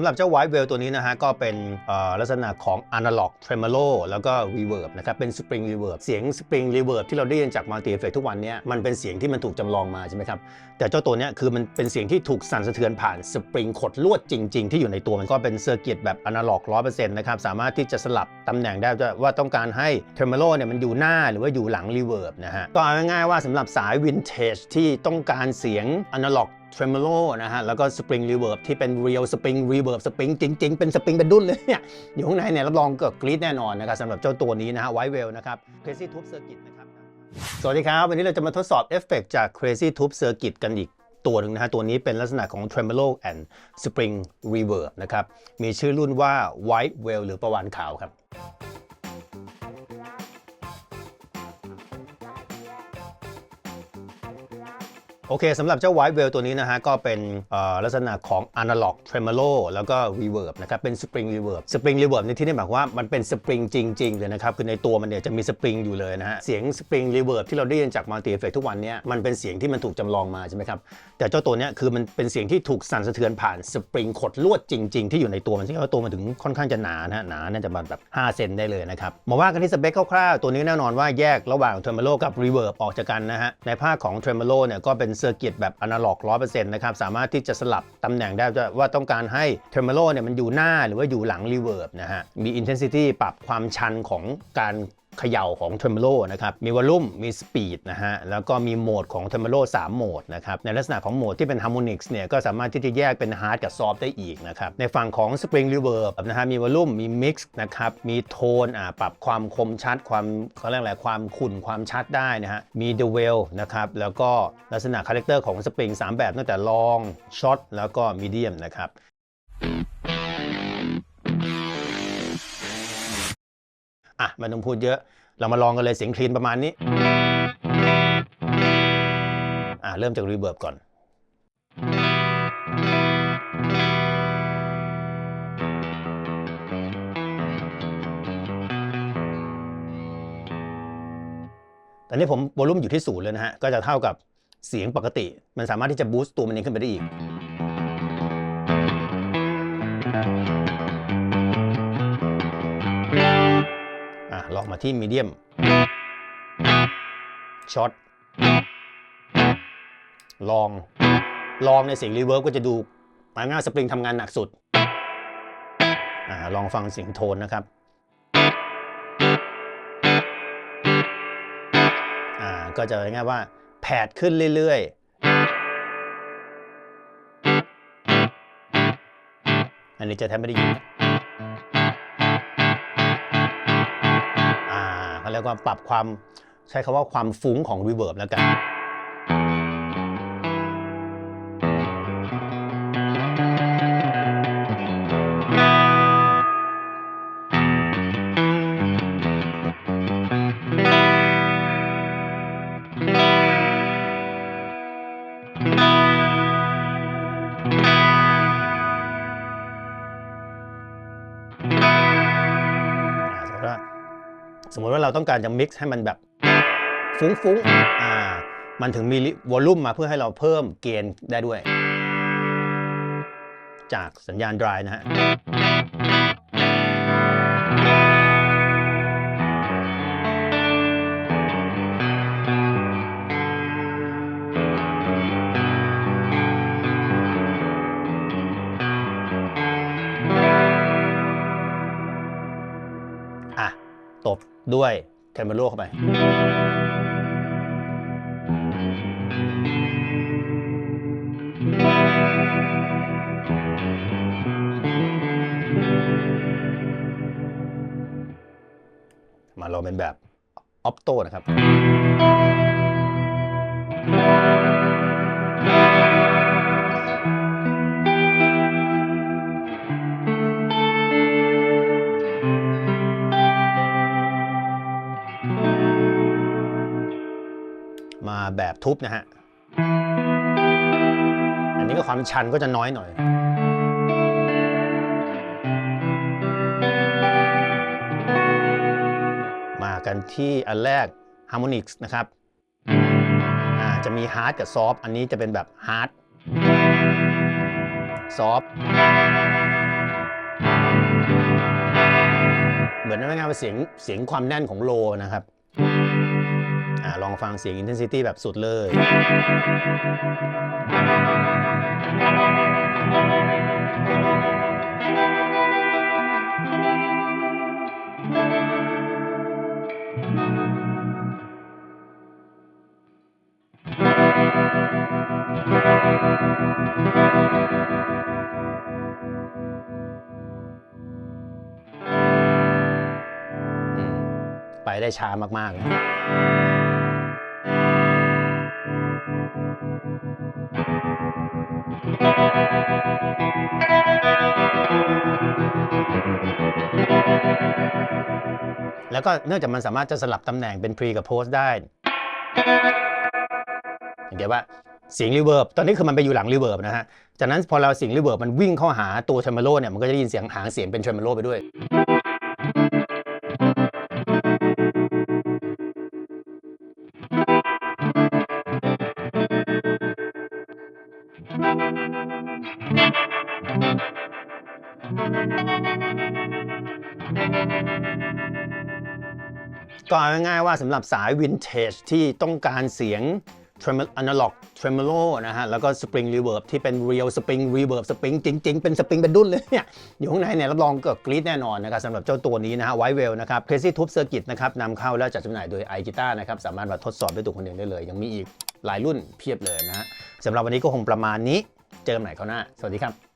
สำหรับเจ้า White Whale ตัวนี้นะฮะก็เป็นลักษณะของ Analog Tremolo แล้วก็ Reverb นะครับเป็น Spring Reverb เสียง Spring Reverb ที่เราได้ยินจาก Multi Effect ทุกวันเนี้ยมันเป็นเสียงที่มันถูกจำลองมาใช่ไหมครับ แต่เจ้าตัวนี้คือมันเป็นเสียงที่ถูกสั่นสะเทือนผ่านสปริงขดลวดจริง ๆ ที่อยู่ในตัวมันก็เป็นเซอร์กิตแบบอนาล็อก100%นะครับสามารถที่จะสลับตำแหน่งได้ว่าต้องการให้เทอร์มิโลเนี่ยมันอยู่หน้าหรือว่าอยู่หลังรีเวิร์บนะฮะก็เอาง่ายๆว่าสำหรับสายวินเทจที่ต้องการเสียงอ นาล็อก Tremolo นะฮะ แล้วก็ Spring Reverb ที่เป็น Real Spring Reverb Spring จริง ๆ เป็น Spring เป็นดุ้นเลยเนี่ย อยู่ข้างในเนี่ย รับรองเกิดกรี๊ดแน่นอนนะครับสำหรับเจ้าตัวนี้นะฮะ White Whale นะครับ Crazy Tube Circuit นะครับ สวัสดีครับ วันนี้เราจะมาทดสอบเอฟเฟกจาก Crazy Tube Circuit กันอีกตัวหนึ่งนะฮะ ตัวนี้เป็นลักษณะของ Tremolo and Spring Reverb นะครับ มีชื่อรุ่นว่า White Whale หรือประวานขาวครับ โอเคสำหรับเจ้า White Whale ตัวนี้นะฮะ ก็เป็นลักษณะของ Analog Tremolo แล้วก็ Reverb นะครับ เป็น Spring Reverb Spring Reverb ในที่นี้หมายความว่ามันเป็น Spring จริง ๆ เลยนะครับ คือในตัวมันเนี่ยจะมี Spring อยู่เลยนะฮะ เสียง Spring Reverb ที่เราได้ยินจาก Multi Effect ทุกวันเนี้ยมันเป็นเสียงที่มันถูกจำลองมาใช่ไหมครับ แต่เจ้าตัวเนี้ยคือมันเป็นเสียงที่ถูกสั่นสะเทือนผ่าน Spring ขดลวดจริง ๆ ที่อยู่ในตัวมันซึ่งว่าตัวมันถึงค่อนข้างจะหนานะฮะหนาน่าจะประมาณแบบ5เซนได้เลยนะครับมาว่ากันที่สเปคคร่าวๆตัวนี้แน่นอนว่าแยกระหว่าง Tremolo กับ Reverb ออกจากกันนะฮะในภาคของ Tremolo เนี่ยก็เป็นเซอร์กิตแบบอนาล็อกร้อยเปอร์เซ็นต์นะครับ สามารถที่จะสลับตำแหน่งได้ว่าต้องการให้ Tremolo เนี่ยมันอยู่หน้าหรือว่าอยู่หลังรีเวิร์บนะฮะ มีอินเทนซิตี้ปรับความชันของการ เขย่าของ Tremolo นะครับ มีวอลลุ่ม มีสปีดนะฮะ แล้วก็มีโหมดของ Tremolo 3โหมดนะครับ ในลักษณะของโหมดที่เป็น Harmonix เนี่ย ก็สามารถที่จะแยกเป็น Hard กับ Soft ได้อีกนะครับ ในฝั่งของ Spring Reverb นะฮะ มีวอลลุ่ม มี Mix นะครับ มีโทนอ่าปรับความคมชัด ความเขาเรียกอะไร ความขุ่น ความชัดได้นะฮะ มี The Well นะครับ แล้วก็ลักษณะคาแรคเตอร์ของ Spring 3แบบตั้งแต่ Long Short แล้วก็ Medium นะครับ อะไมันต้องพูดเยอะ เรามาลองกันเลยเสียงคลีนประมาณนี้อะเริ่มจากรีเบิร์บก่อนตอนนี้ผมวอลลุ่มอยู่ที่ศูนย์เลยนะฮะ ก็จะเท่ากับเสียงปกติ มันสามารถที่จะบูสต์ตัวมันเองขึ้นไปได้อีก ลองมาที่มีเดียมช็อตลอง ลองในเสียงรีเวิร์บก็จะดูหมายง่ายสปริงทำงานหนักสุดอ่าลองฟังเสียงโทนนะครับอ่าก็จะง่ายว่าแผดขึ้นเรื่อยๆ อันนี้จะแทบไม่ได้ยิน อ่าเขาเรียกว่าปรับความใช้คำว่าความฟุ้งของรีเวิร์บแล้วกัน สมมติว่าเราต้องการจะมิกซ์ให้มันแบบฟุ้งๆอ่ามันถึงมีวอลลุ่มมาเพื่อให้เราเพิ่มเกณฑ์ได้ด้วย จากสัญญาณ dry นะฮะอะตบ ด้วยแคมเบโลเข้าไป มาลองเป็นแบบออปโตนะครับ แบบทุบนะฮะ อันนี้ก็ความชันก็จะน้อยหน่อย มากันที่อันแรกฮาร์โมนิกส์นะครับจะมีฮาร์ดกับซอฟอันนี้จะเป็นแบบฮาร์ดซอฟเหมือนนั่นงเป็นเสียงเสียงความแน่นของโลนะครับ อ่าลองฟังเสียง intensity แบบสุดเลยไปได้ช้ามากๆ แล้วก็เนื่องจากมันสามารถจะสลับตำแหน่งเป็น pre กับ post ได้สังเกตว่าเสียงรีเวิร์บตอนนี้คือมันไปอยู่หลังรีเวิร์บนะฮะ จากนั้นพอเราเสียงรีเวิร์บมันวิ่งเข้าหาตัวเทรมโลเนี่ยมันก็จะได้ยินเสียงหางเสียงเป็นเทรมโลไปด้วยก็เอาง่ายๆว่าสำหรับสายวินเทจที่ต้องการเสียง Analog Tremolo นะฮะ แล้วก็ Spring Reverb ที่เป็น Real Spring Reverb Spring จริง ๆ เป็นสปริงเป็นดุ้นเลยเนี่ย อยู่ข้างในเนี่ย รับรองก็กรี๊ดแน่นอนนะครับสำหรับเจ้าตัวนี้นะฮะ White Whale นะครับ Crazy Tube Circuit นะครับนำเข้าและจัดจำหน่ายโดย i Guitar นะครับ สามารถมาทดสอบด้วยตัวคนเองได้เลย ยังมีอีกหลายรุ่นเพียบเลยนะฮะสำหรับวันนี้ก็คงประมาณนี้ เจอกันใหม่คราวหน้า สวัสดีครับ